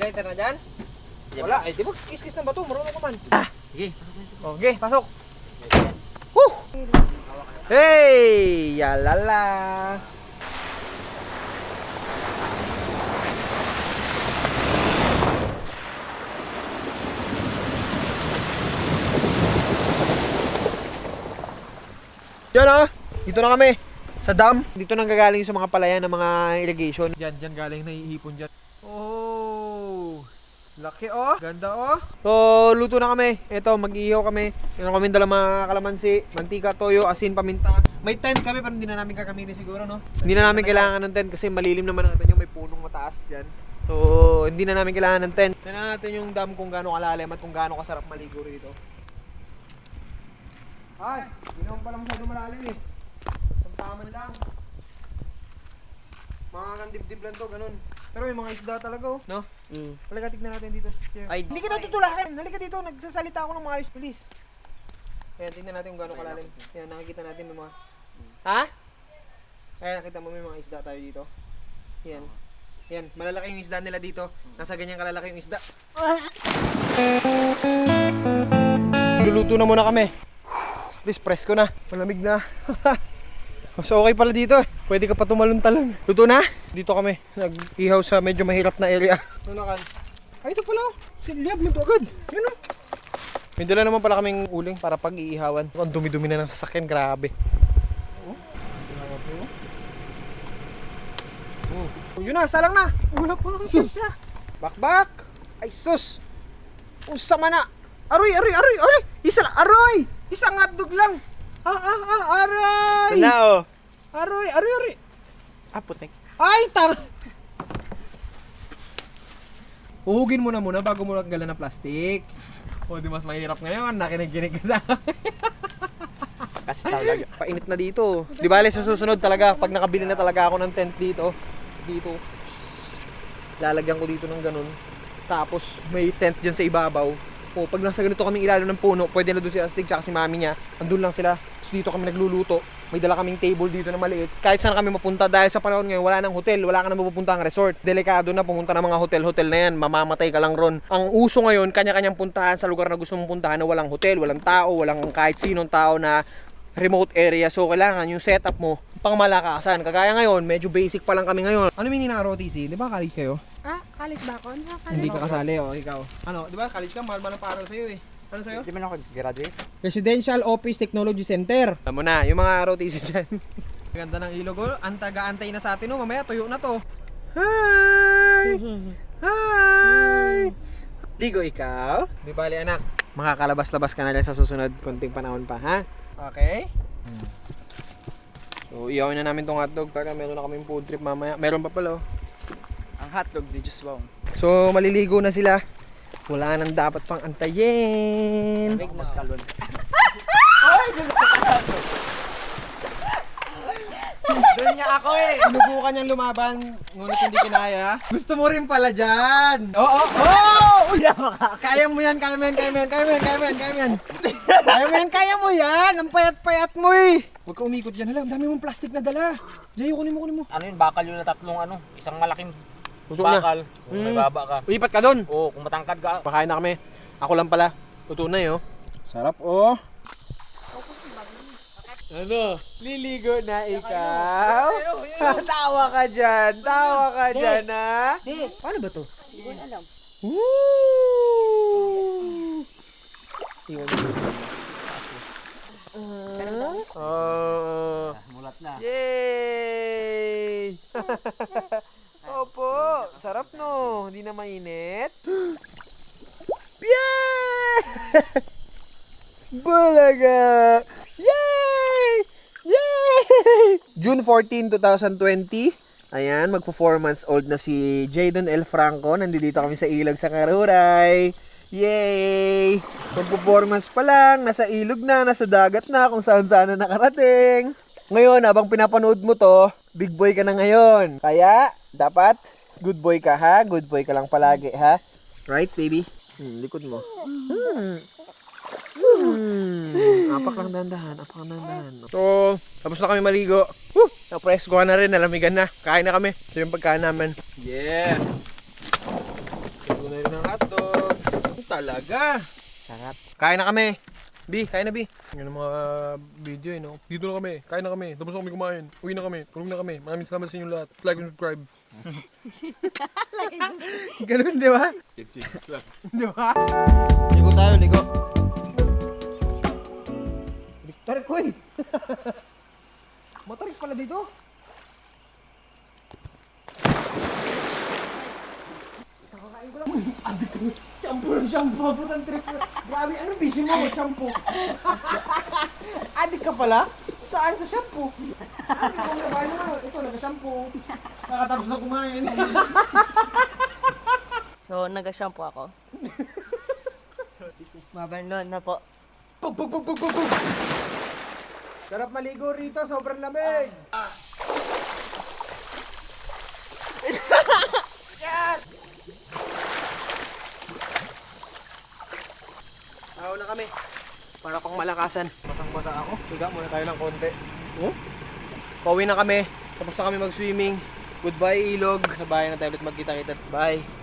Generator na dyan? Wala, eh di ba kiss-kiss na ba to? Marunong ka man. Sige. Okay, pasok. Woo! Hey! Yalala! Yan ah! Dito na kami. Sa dam. Dito nang gagaling sa mga palayan ng mga irrigation. Diyan, diyan galing naiipon dyan. Oh! Laki oh. Ganda oh. So, luto na kami. Ito, mag-ihaw kami. Meron kami dala mga kalamansi, mantika, toyo, asin, paminta. May tent kami pero hindi na namin gagamitin siguro, no? Hindi na namin kailangan ng tent kasi malilim naman natin yung may punong mataas dyan. So, hindi na namin kailangan ng tent. Tignan natin yung dam kung gaano kalalim at kung gaano kasarap maligo rito. Ay, hindi naman pala masyado malalim eh. Tamtaman lang. Mga kandibdib lang to, ganun. Pero may mga isda talaga oh. No? Mm. Halika, tignan natin dito. Share. Ay, Hindi kita tutulakan. Halika dito. Nagsasalita ako ng maayos, please. Ayan, tignan natin kung gaano kalalim. Ayan, nakikita natin may mga... Ha? Ayan, nakita mo may mga isda tayo dito. Ayan. Ayan, malalaki yung isda nila dito. Nasa ganyan kalalaki yung isda. Luluto na muna kami. At least presko na. Malamig na. So okay pala dito. eh. Pwede ka pa tumalon-talon. Luto na? Dito kami. Nag-ihaw sa medyo mahirap na area. Ano na kan? Ay, ito pala. oh. Siniliyab mo ito agad. Yun o. May dala naman pala kaming uling para pag-iihawan. Ang dumi-dumi na ng sasakyan. Grabe. Oh, grabe oh. Oh, yun na. Salang na. Wala pa akong Sus. Bakbak. Ay, sus. Usama na. Aroy, aroy, aroy, aroy. Isa lang. Aroy. Isang hotdog lang. Ah, ah, ah, aroy. na oh. Aroy, aroy, aroy. Ah, putek. Ay, tang... Uhugin mo na muna bago mo gala ng plastic. O, di mas mahirap ngayon. Nakinig-ginig ka sa akin. Kasi talaga. Painit na dito. Di bale, sa susunod talaga, pag nakabili na talaga ako ng tent dito, dito, lalagyan ko dito ng ganun. Tapos, may tent dyan sa ibabaw. O, pag nasa ganito kami ilalim ng puno, pwede na doon si Astig tsaka si mami niya. Andun lang sila. Tapos dito kami nagluluto. May dala kaming table dito na maliit. Kahit saan kami mapunta dahil sa panahon ngayon, wala nang hotel, wala ka na mapupunta ang resort. Delikado na pumunta ng mga hotel-hotel na yan, mamamatay ka lang ron. Ang uso ngayon, kanya-kanyang puntahan sa lugar na gusto mong puntahan na walang hotel, walang tao, walang kahit sinong tao na remote area. So, kailangan yung setup mo pang malakasan. Kagaya ngayon, medyo basic pa lang kami ngayon. Ano meaning ng ROTC? Di ba college kayo? Ah, college ba ako? Ano college? Hindi ka kasali, o ikaw. Ano, di ba college ka, mahal man ang para sa'yo eh. Ano sa'yo? Hindi man ako graduate. Residential Office Technology Center. Alam mo na, yung mga ROTC dyan. Ganda ng ilog oh. Ang taga-antay na sa atin oh. Mamaya tuyo na to. Hi! Hi! Ligo ikaw? Di bali anak. Makakalabas-labas ka na lang sa susunod konting panahon pa, ha? Okay? So, iyawin na namin tong hotdog para meron na kaming food trip mamaya. Meron pa pala oh. Hotdog ni Diyos Bong. So, maliligo na sila. Wala nang dapat pang antayin. Big magkalon. Doon niya ako eh. Sinubukan niyang lumaban, ngunit hindi kinaya. Gusto mo rin pala dyan. Oo, oh, oo, oh, Uy, kaya mo yan, kaya mo yan, kaya mo yan, kaya mo yan, kaya mo yan, kaya mo yan. Kaya mo yan, kaya mo yan. Ang payat-payat mo eh. Huwag ka umikot dyan. Hala, ang dami mong plastic na dala. Jay, kunin mo, kunin mo. Ano yun, bakal yun na tatlong ano, isang malaking Gusto na. bakal. Kung may Mm. baba ka. Lipat ka doon. Oo, kung matangkad ka. Pakain na kami. Ako lang pala. Tuto na yun. Sarap oh. Ano? Liligo na ikaw? Tawa ka dyan. Tawa ka dyan, ha? Paano ba to? Hindi ko alam. Woo! Iwan mo. Oh. Mulat na. Yay! Sarap no. Hindi na mainit. Yay! Bulaga! Yay! Yay! June 14, 2020. Ayan, magpo 4 months old na si Jadon L. Franco. Nandito kami sa ilog sa Karuray. Yay! Magpo 4 months pa lang, nasa ilog na, nasa dagat na, kung saan saan na nakarating. Ngayon, habang pinapanood mo to, big boy ka na ngayon. Kaya, dapat, good boy ka ha? Good boy ka lang palagi ha? Right, baby? Hmm, likod mo. Hmm. Hmm. Apak lang dandahan, apak lang dandahan. So, tapos na kami maligo. Woo! Na-press ko na rin, nalamigan na. Kain na kami. Ito yung pagkain namin. Yeah! Bumili ng hotdog. Talaga. Sarap. Kain na kami. Bi, kain na Bi. Yan ang mga video eh, no? Dito na kami. Kain na kami. Tapos na kami kumain. Uwi na kami. Tulog na kami. Maraming salamat sa inyo lahat. Like and subscribe. Ganun, di ba? di ba? Ligo tayo, ligo. Victor Queen! Matarik pala dito. Nakakain ko lang. Abi ko. Shampoo ng shampoo. Putang trip. Grabe, ano vision mo? Shampoo. Adik ka pala? Saan sa shampoo? Ano ko nabahan mo? Ito, nag-shampoo. Nakatapos na kumain. So, nag-shampoo ako. Mabanlon na po. Pug, pug, pug, pug, pug, pug. Sarap maligo rito, sobrang lamig. Tao na kami. Para pang malakasan. Basang-basa ako. Higa muna tayo ng konti. Oh? Pauwi na kami. Tapos na kami mag-swimming. Goodbye ilog. Sa bahay na tayo ulit magkita-kita. Bye.